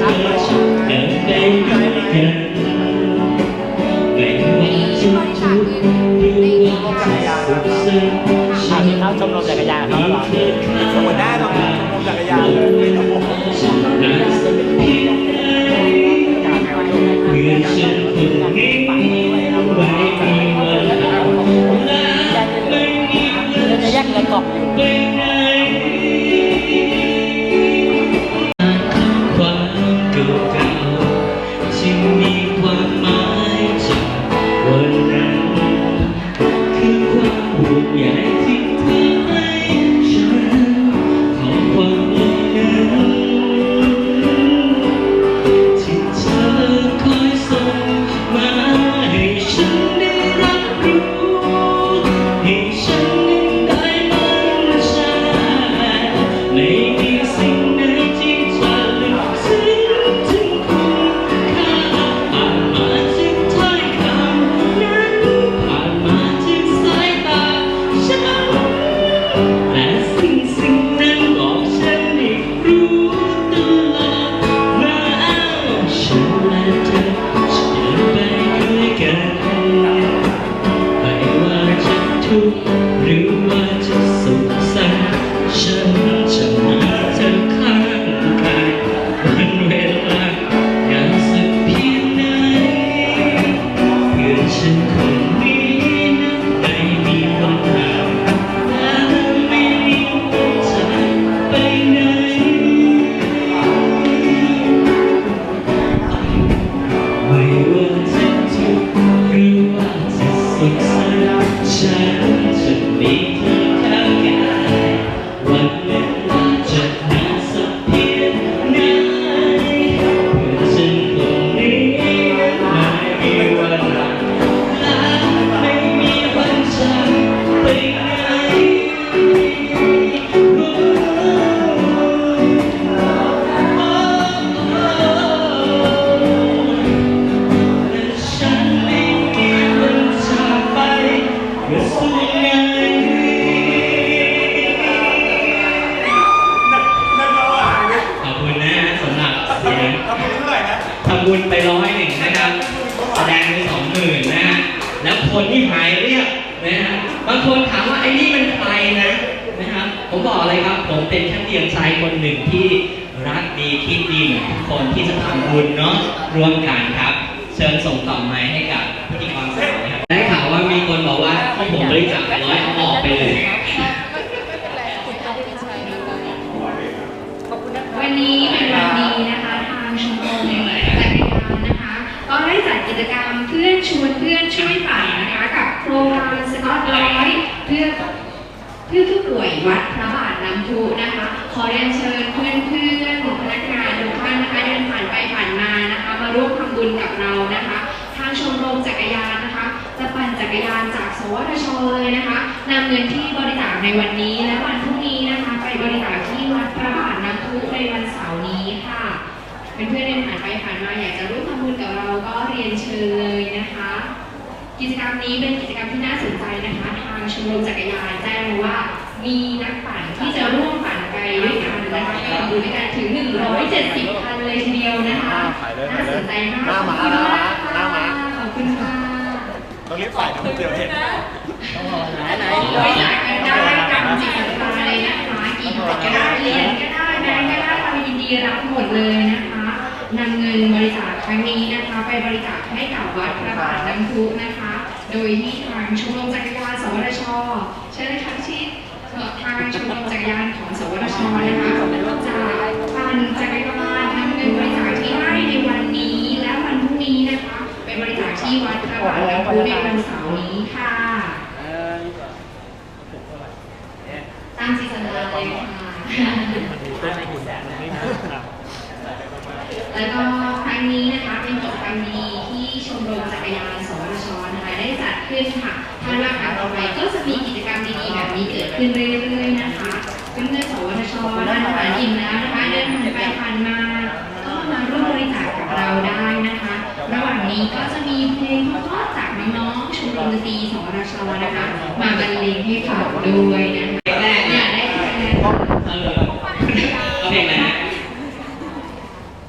อ บุญไปร้อยหนึ่งนะครับแสดงไปสองหมื่นนะฮะแล้วคนที่หายเรียบนะฮะบางคนถามว่าไอ้นี่มันใครนะนะครับ ผมบอกเลยครับ ผมเป็นแค่เพียงชายคนหนึ่งที่รักดีคิดดีเหมือนทุกคนที่จะทำบุญเนาะร่วมกันครับ เชิญส่งต่อไม้ให้กับพิธีกรสาวนะครับได้ข่าวว่ามีคนบอกว่าพวกผมบริจาคร้อยเอาออกไปเลยาทน้ำพุนะคะ ขอเรียนเชิญเพื่อนเพื่อนพนักงานทุกท่านนะคะเดินผ่านไปผ่านมานะคะ มาร่วมทำบุญกับเรานะคะ ทางชมรมจักรยานนะคะ จะปั่นจักรยานจากสวทชเลยนะคะนำเงินที่บริจาคในวันนี้และวันพรุ่งนี้นะคะ ไปบริจาคที่วัดพระบาทน้ำพุในวันเสาร์นี้ค่ะเป็นเพื่อนเดินผ่านไปผ่านมาอยากจะร่วมทำบุญกับเราก็เรียนเชิญเลยนะคะกิจกรรมนี้เป็นกิจกรรมที่น่าสนใจนะคะ ทางชมรมจักรยานแจ้งว่า มีนักปั่นที่จะร่วมปั่นไปด้วยกันนะคะไปทำบุญด้วยกันถึง 170คันเลยทีเดียวนะคะน่าสนใจมากหน้าม้าหน้าม้าหน้าม้าขอบคุณค่ะต้องรีบใส่นะเดี๋ยวเห็นบริจาคกันได้กำจิตใจนะคะกี่บาทก็ได้เหรียญก็ได้แบงก์ก็ได้เรายินดีรับหมดเลยนะคะนำเงินบริจาคครั้งนี้นะคะ ไปบริจาคให้กับวัดพระบาทน้ำพุนะคะ โดยที่ทางชมรมจักรยานสวท Thank you.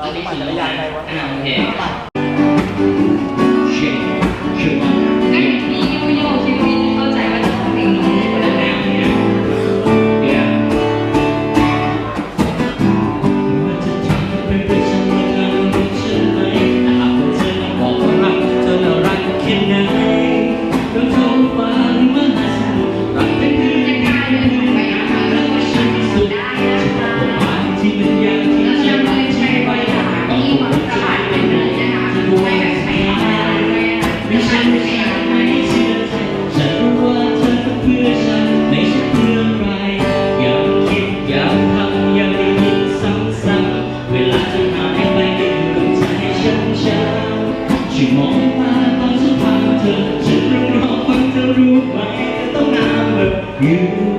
เออเอาเพลงอะไรนะเราไปปั่นจักรยานไปวะอ่าโอเค แ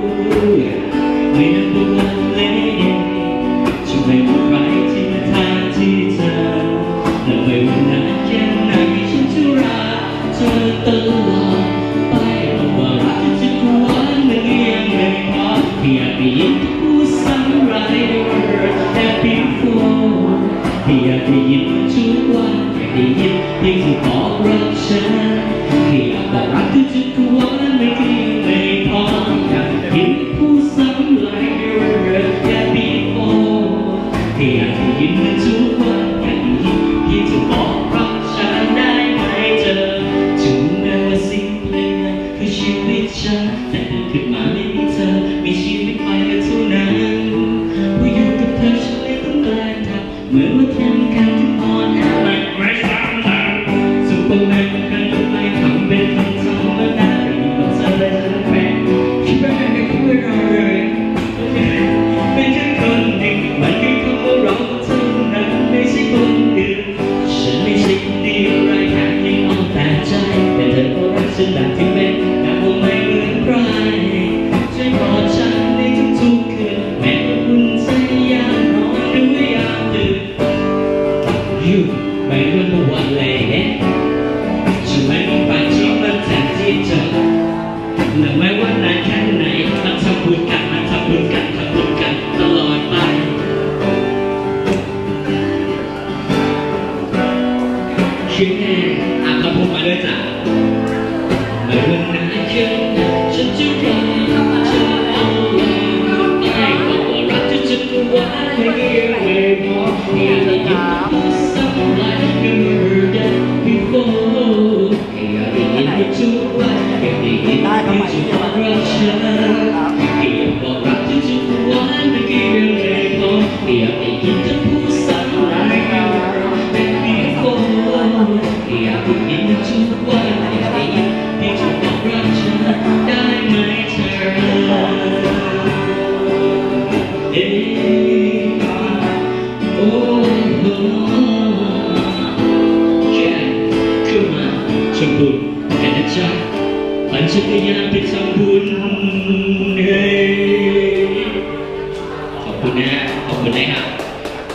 คุณนะฮะขอบคุณนะครับ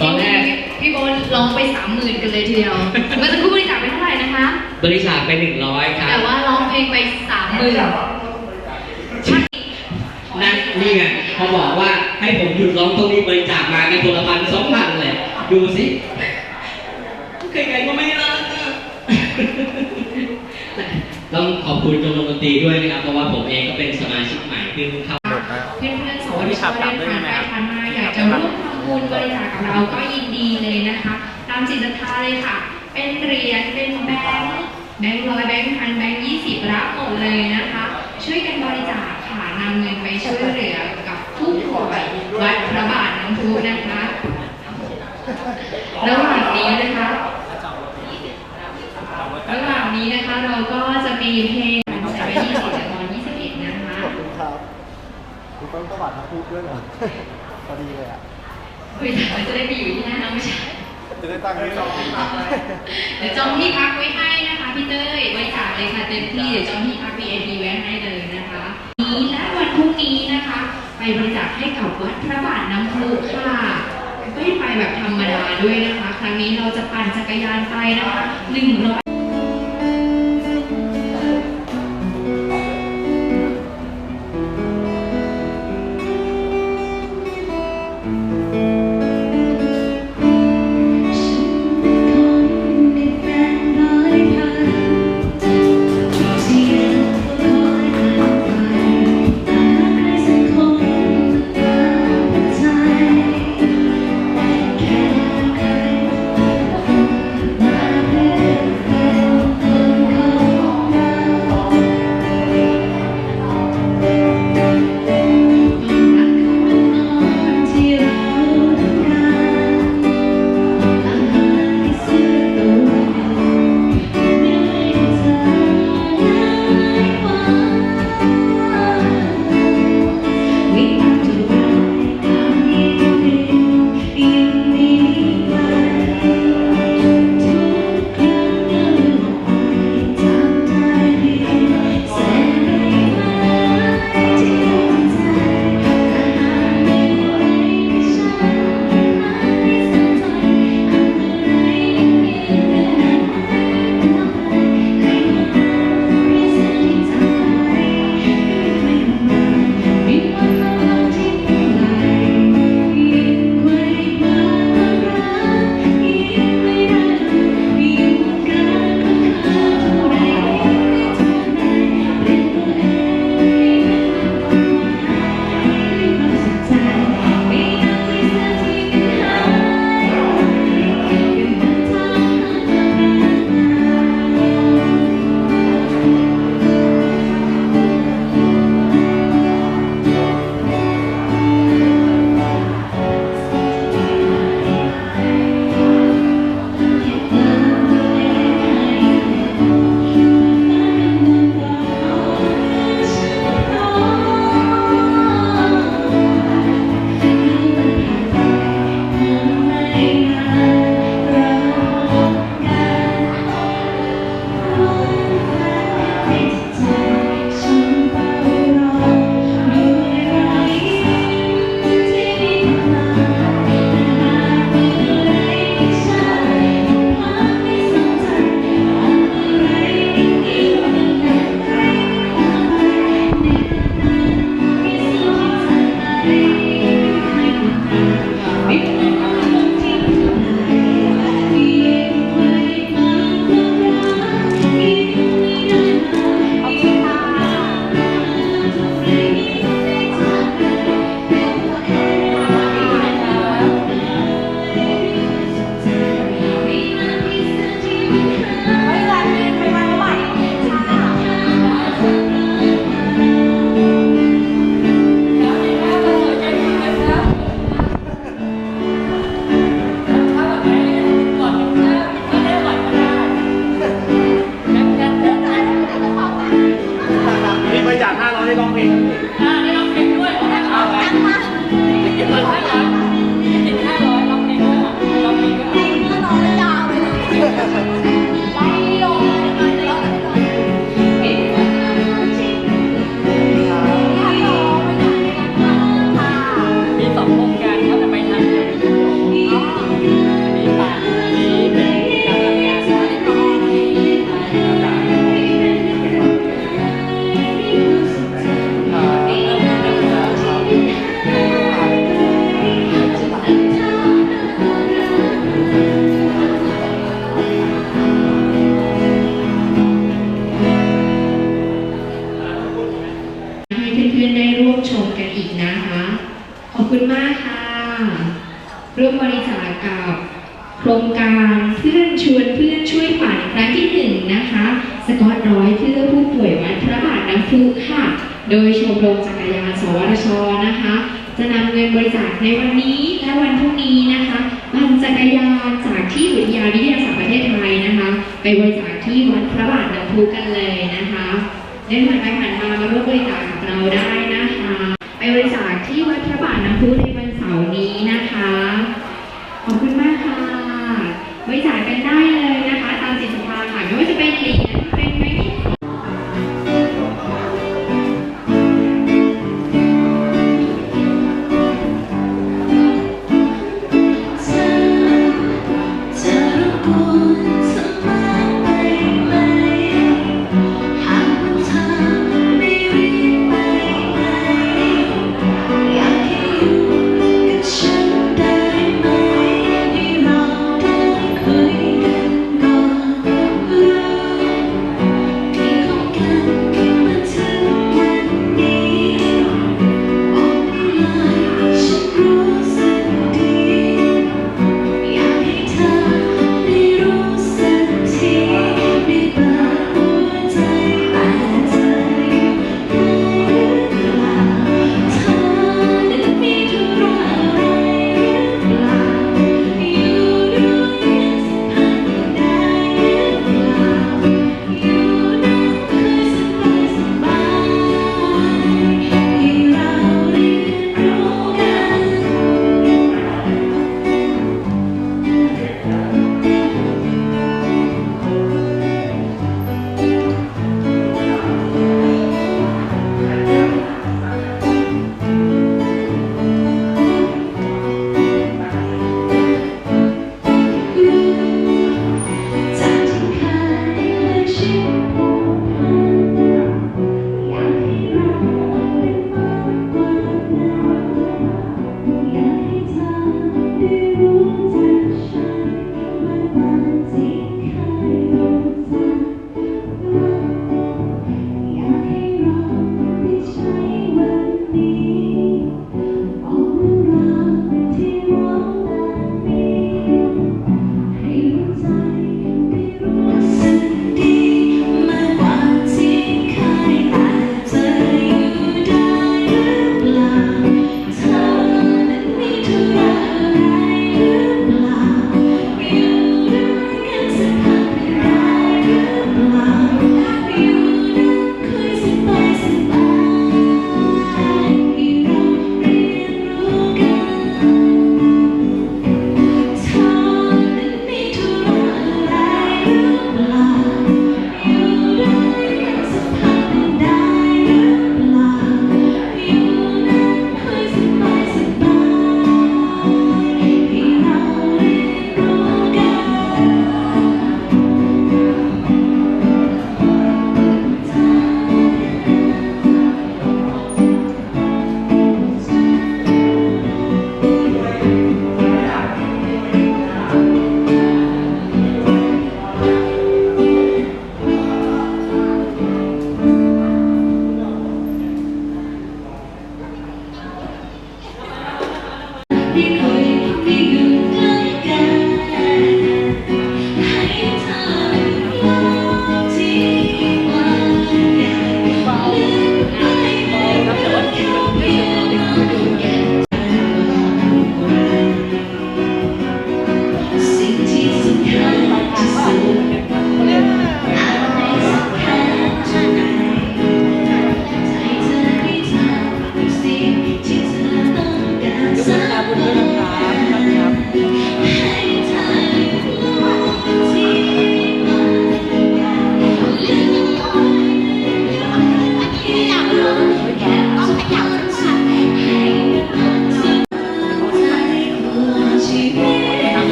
ตอนแรกพี่โบนร้องไปสามหมื่นกันเลยทีเดียว เมื่อสักครู่บริจาคไปเท่าไหร่นะคะ บริจาคไปหนึ่งร้อยครัแต่บว่าร้องเพลงไปสามหมื่นนั่นนี่ไงพอบอกว่าให้ผมหยุดร้องตรงนี้บริจาคมากันคนละพันสองพันเลยดูสิใครๆก็ไม่รักอะต้องขอบคุณชมรมดนตรีด้วยนะครับ เพราะว่าผมเองก็เป็นสมาชิกใหม่เพิ่งเข้าเพื่อนเพื่อนๆสาวที่เขาเดินผ่านไปผ่านมาอยาก จะร่วมทำบุญบริจาคกับเราก็ยินดีเลยนะคะตามจิตศรัทธาเลยค่ะ เป็นเหรียญเป็นแบงค์แบงค์ร้อยแบงค์พันแบงค์ยี่สิบรับหมดเลยนะคะ ช่วยกันบริจาคค่ะนำเงินไปช่วยเหลือกับผู้ป่วยวัดพระบาทน้ำพุนะคะระหว่างนี้นะคะระหว่างนี้นะคะเราก็จะมีเพลงใส่ไปยี่สิบตอนยี่สิบเอ็ดนะคะขอบคุณครับคุณต้องประวัติมาพูดด้วยเหรอ พอดีเลยอะคุยแต่จะได้ไปอยู่ที่นั่นนะไม่ใช่จะได้ตั้งให้เราเดี๋ยวจองที่พักไว้ให้นะคะพี่เต้ยไว้จ่ายเลยค่ะเต็มที่เดี๋ยวจองที่พัก VIP ไว้ให้เลยนะคะนี้และวันพรุ่งนี้นะคะ ไปบริจาคให้กับวัดพระบาทน้ำพุค่ะไม่ไปแบบธรรมดาด้วยนะคะ ครั้งนี้เราจะปั่นจักรยานไปนะคะหนึ่งร้อย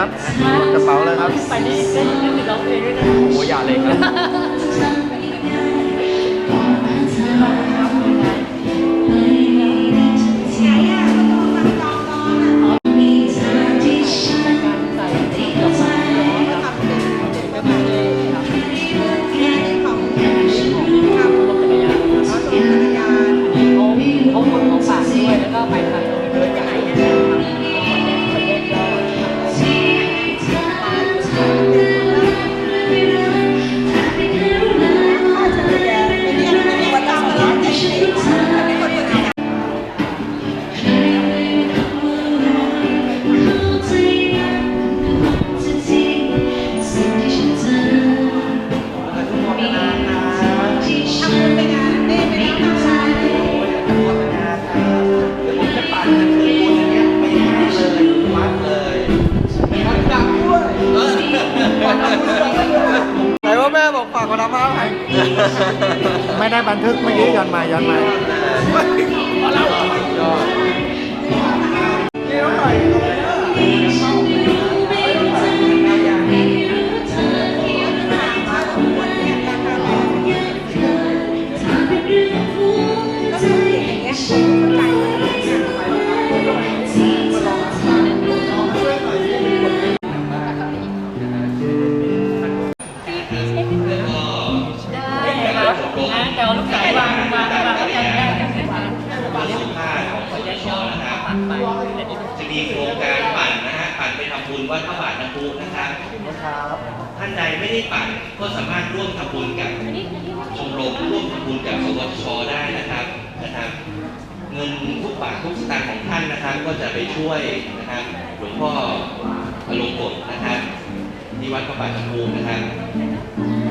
ครับหมดกระเป๋าเลยครับ ไปนี่เต้นเต้นร้องเพลงด้วยนะโอ้ยอย่าเลยครับ ได้ครับนะแต่ว่าลูกสาววางวางวางแล้วกันได้กันวางวางเล่นขอแยกช่องปัดไปเล่นนิดนึงจะมีโครงการปั่นนะฮะปั่นไปทำบุญวัดพระบาทน้ำพุนะครับท่านใดไม่ได้ปั่นก็สามารถร่วมทำบุญกับชมรมร่วมทำบุญกับสวทชได้นะครับนะครับเงินทุกบาททุกสตางค์ของท่านนะครับ ก็จะไปช่วยนะครับหลวงพ่ออลงกฎนะครับที่วัดพระบาทน้ำพุนะครับ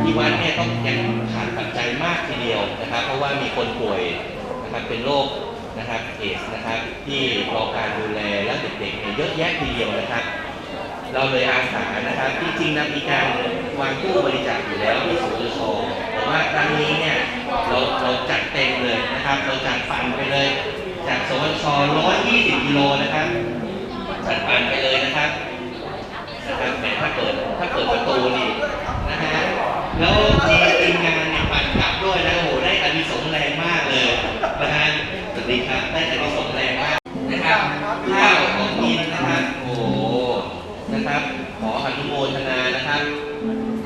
ที่วัดเนี่ยต้องยังขาดปัจจัยมากทีเดียวนะครับ เพราะว่ามีคนป่วยนะครับเป็นโรคนะครับเอสนะครับที่รอการดูแลและเด็กๆเนี่ยเยอะแยะทีเดียวนะครับ เราเลยอาสานะครับจริงๆนะมีการวางตู้บริจาคอยู่แล้วที่สวชแต่ว่าครั้งนี้เนี่ยเราเราจัดเต็มเลยนะครับ เราจัดปั่นไปเลย จากสวชอ120กิโลนะครับจัดปั่นไปเลยนะครับนะครับแหมถ้าเปิดถ้าเปิดประตูนี่นะฮะ แล้วมีทีมงานเนี่ยปั่นกลับด้วยนะโอ้โหได้อานิสงส์แรงมากเลยนะฮะสวัสดีครับได้อานิสงส์แรงมากนะครับข้าวของกินนะครับโอ้โหนะครับ ขออนุโมทนานะครับ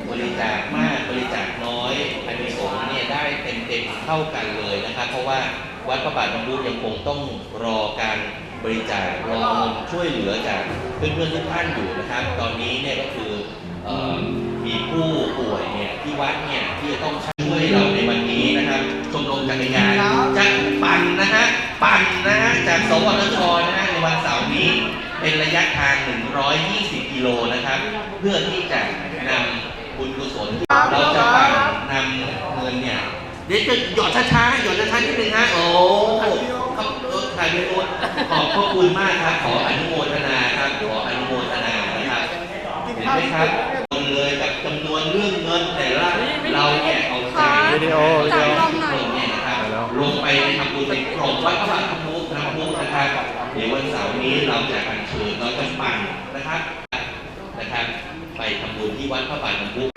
บริจาคมากบริจาคน้อยอันนี้สงส์เนี่ยได้เต็มเต็มๆเท่ากันเลยนะครับ เพราะว่าวัดพระบาทน้ำพุยังคงต้องรอการบริจาครอเงินช่วยเหลือจากเพื่อนๆทุกท่านอยู่นะครับ ตอนนี้เนี่ยก็คือออมีผู้ป่วยเนี่ย ที่วัดเนี่ยที่จะต้องช่วยเราในวันนี้นะครับชมรมจักรยานจะปั่นนะฮะปั่นนะฮะจากสวทชนะฮะในวันเสาร์นี้เป็นระยะทาง 120 กิโลนะครับ เพื่อที่จะนำบุญกุศลเราจะปั่นนำเงินเนี่ยเดี๋ยวจะหยอดช้าๆหยอดช้าๆนิดนึงฮะโอ้เขาเออถ่ายวิดีโอขอบพระคุณมากครับ ขออนุโมทนาครับ ขออนุโมทนานะครับเห็นไหมครับ เรื่องเงินแต่ละเราเนี่ยเอาใจวิดีโอวิดีโอลงเนี่ยนะครับลงไปทำบุญในกรมวัดพระบาทน้ำพุน้ำพุนะครับเดี๋ยววันเสาร์นี้เราจะอัญเชิญเราจะปั่นนะครับนะครับ ไปทำบุญที่วัดพระบาทน้ำพุวัน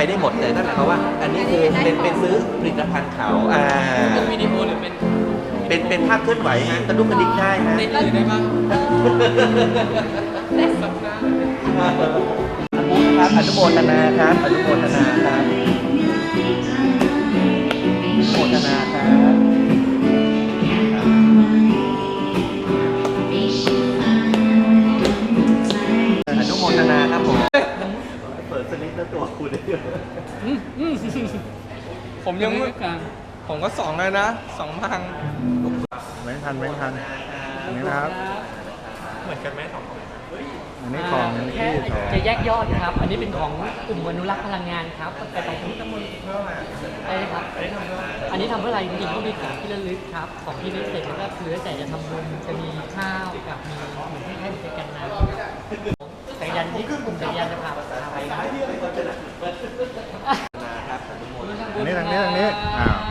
ไปได้หมดเลยนั่นหมายความว่า อันนี้คือเป็นเป็นซื้อผลิตภัณฑ์เขาอ่าเป็นวิดีโอหรือเป็นเป็นเป็นภาพเคลื่อนไหวฮะกระดุกกระดิกได้ฮะเต้นอยู่ได้บ้างครับอนุโมทนาครับอนุโมทนาครับ เปิดสลิปแล้วตัวคุณเลยผมยังไม่กลางผมก็สองเลยนะสองพังไม่ทันไม่ทันอันนี้นะครับ เหมือนกันไหมสองอันนี้ของแค่ที่สองจะแยกยอดครับ อันนี้เป็นของกลุ่มอนุรักษ์พลังงานครับแต่ของทั้งหมดใช่ครับ อันนี้ทำเพื่ออะไรจริงๆก็มีของที่ระลึกครับ ของที่ระลึกเสร็จแล้วก็คือแต่จะทำบุญจะมีข้าวกับมีเหมือนที่ให้บริการน้ำจักรยานที่กลุ่มจักรยานจะพา ไปอันนี้ทางนี้ทางนี้อ้าว